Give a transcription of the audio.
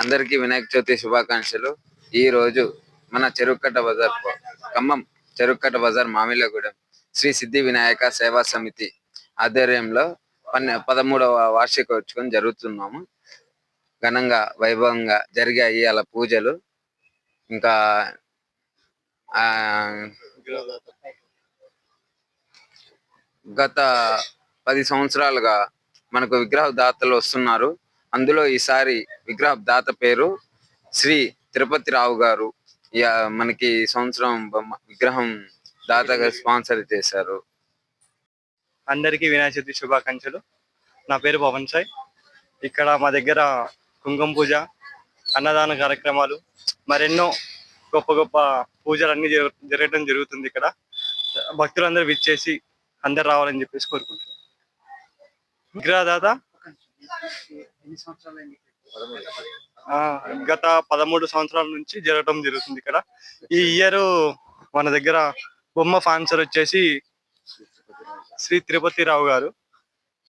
అందరికీ వినాయక చవితి శుభాకాంక్షలు. ఈ రోజు మన చెరుక్కట్ట బజార్ ఖమ్మం చెరుక్కట్ట బజార్ మామిలగూడెం శ్రీ సిద్ధి వినాయక సేవా సమితి ఆధ్వర్యంలో పన్నె పదమూడవ వార్షికోత్సవం జరుగుతున్నాము. ఘనంగా వైభవంగా జరిగాయి అలా పూజలు. ఇంకా ఆ గత పది సంవత్సరాలుగా మనకు విగ్రహ దాతలు వస్తున్నారు. అందులో ఈసారి విగ్రహ దాత పేరు శ్రీ తిరుపతి రావు గారు మనకి సంవత్సరం బొమ్మ- విగ్రహం దాతగా స్పాన్సర్ చేశారు. అందరికీ వినాయక చవితి శుభాకాంక్షలు. నా పేరు పవన్ సాయ్. ఇక్కడ మా దగ్గర కుంకుమ పూజ అన్నదాన కార్యక్రమాలు మరెన్నో గొప్ప గొప్ప పూజలు అన్ని జరగడం జరుగుతుంది ఇక్కడ. భక్తులందరూ విచ్చేసి అందరు రావాలని చెప్పేసి కోరుకుంటున్నాను. విగ్రహదాత గత పదమూడు సంవత్సరాల నుంచి జరగడం జరుగుతుంది ఇక్కడ. ఈ ఇయర్ మన దగ్గర బొమ్మ ఫాన్సర్ వచ్చేసి శ్రీ తిరుపతి రావు గారు.